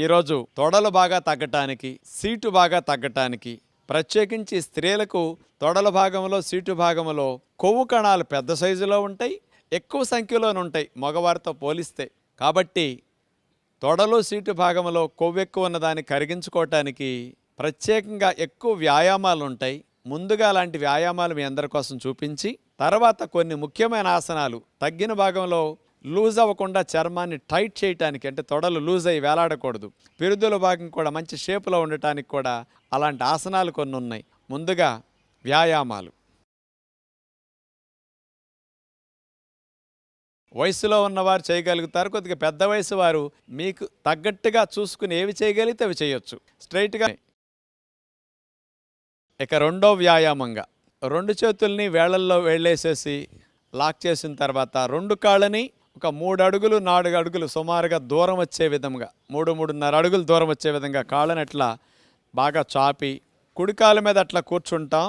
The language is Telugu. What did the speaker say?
ఈరోజు తొడలు బాగా తగ్గటానికి సీటు బాగా తగ్గటానికి ప్రత్యేకించి స్త్రీలకు తొడల భాగంలో సీటు భాగంలో కొవ్వు కణాలు పెద్ద సైజులో ఉంటాయి ఎక్కువ సంఖ్యలోనే ఉంటాయి మగవారితో పోలిస్తే. కాబట్టి తొడలు సీటు భాగంలో కొవ్వు ఎక్కువ ఉన్నదాన్ని కరిగించుకోవటానికి ప్రత్యేకంగా ఎక్కువ వ్యాయామాలు ఉంటాయి. ముందుగా అలాంటి వ్యాయామాలు మీ అందరి కోసం చూపించి తర్వాత కొన్ని ముఖ్యమైన ఆసనాలు తగ్గిన భాగంలో లూజ్ అవ్వకుండా చర్మాన్ని టైట్ చేయటానికి అంటే తొడలు లూజ్ అయ్యి వేలాడకూడదు. పెరుదుల భాగం కూడా మంచి షేపులో ఉండటానికి కూడా అలాంటి ఆసనాలు కొన్ని ఉన్నాయి. ముందుగా వ్యాయామాలు. వయసులో ఉన్నవారు చేయగలుగుతారు. కొద్దిగా పెద్ద వయసు వారు మీకు తగ్గట్టుగా చూసుకుని ఏవి చేయగలిగితే అవి చేయొచ్చు. స్ట్రైట్గా ఇక రెండో వ్యాయామంగా. రెండు చేతుల్ని వేళల్లో వేళ్ళేసేసి లాక్ చేసిన తర్వాత రెండు కాళ్ళని ఒక మూడు అడుగులు నాలుగు అడుగులు సుమారుగా దూరం వచ్చే విధంగా మూడు మూడున్నర అడుగులు దూరం వచ్చే విధంగా కాళ్ళని అట్లా బాగా చాపి కుడికాల మీద అట్లా కూర్చుంటాం.